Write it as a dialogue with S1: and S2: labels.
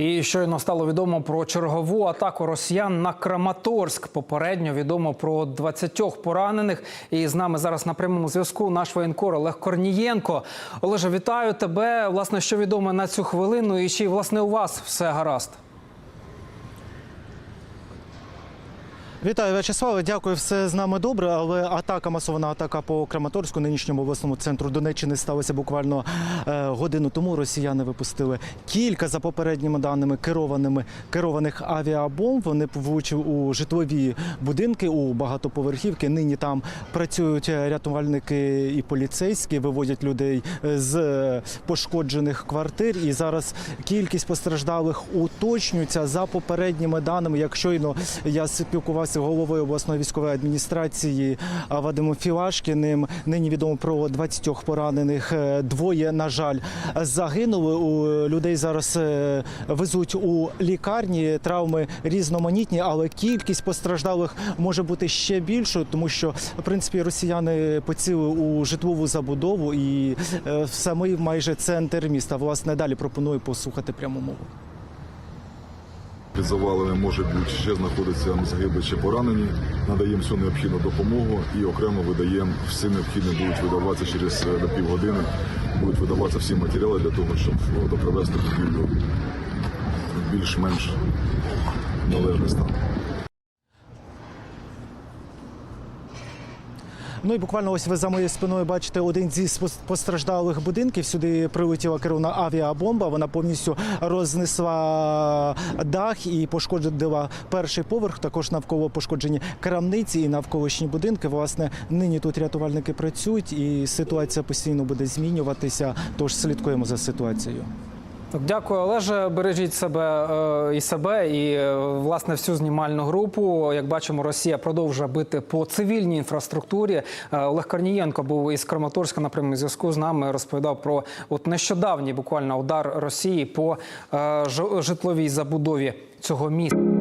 S1: І щойно стало відомо про чергову атаку росіян на Краматорськ. Попередньо відомо про 20 поранених. І з нами зараз на прямому зв'язку наш воєнкор Олег Корнієнко. Олеже, вітаю тебе. Власне, що відомо на цю хвилину, і чи власне у вас все гаразд?
S2: Вітаю, В'ячеславе. Дякую, все з нами добре. Але атака, масована атака по Краматорську, нинішньому обласному центру Донеччини, сталася буквально е, годину тому. Росіяни випустили кілька за попередніми даними керованими керованих авіабомб. Вони влучили у житлові будинки, у багатоповерхівки. Нині там працюють рятувальники і поліцейські, виводять людей з пошкоджених квартир. І зараз кількість постраждалих уточнюється за попередніми даними. Як щойно я спілкувався з головою обласної військової адміністрації Вадимом Філашкіним. Нині відомо про 20 поранених. Е, Двоє, на жаль, загинули. У людей зараз е, везуть у лікарні. Травми різноманітні, але кількість постраждалих може бути ще більшою, тому що в принципі росіяни поціли у житлову забудову і е, в самий майже центр міста. Власне, далі пропоную послухати пряму мову.
S3: Під завалами може бути ще знаходиться загиблі чи поранені. Надаємо всю необхідну допомогу і окремо видаємо все необхідне будуть видаватися через е, до півгодини. Будуть видаватися всі матеріали для того, щоб ну, привести будівлю більш-менш належний стан.
S2: Ну і буквально ось ви за моєю спиною бачите один зі постраждалих будинків. Сюди прилетіла керована авіабомба. Вона повністю рознесла дах і пошкодила перший поверх. Також навколо пошкоджені крамниці і навколишні будинки. Власне, нині тут рятувальники працюють, і ситуація постійно буде змінюватися. Тож слідкуємо за ситуацією.
S1: Дякую, Олеже. Бережіть себе е, і себе, і е, власне всю знімальну групу. Як бачимо, Росія продовжує бити по цивільній інфраструктурі. Е, Олег Корнієнко був із Краматорська на прямому зв'язку з нами. Розповідав про от нещодавній буквально удар Росії по житловій забудові цього міста.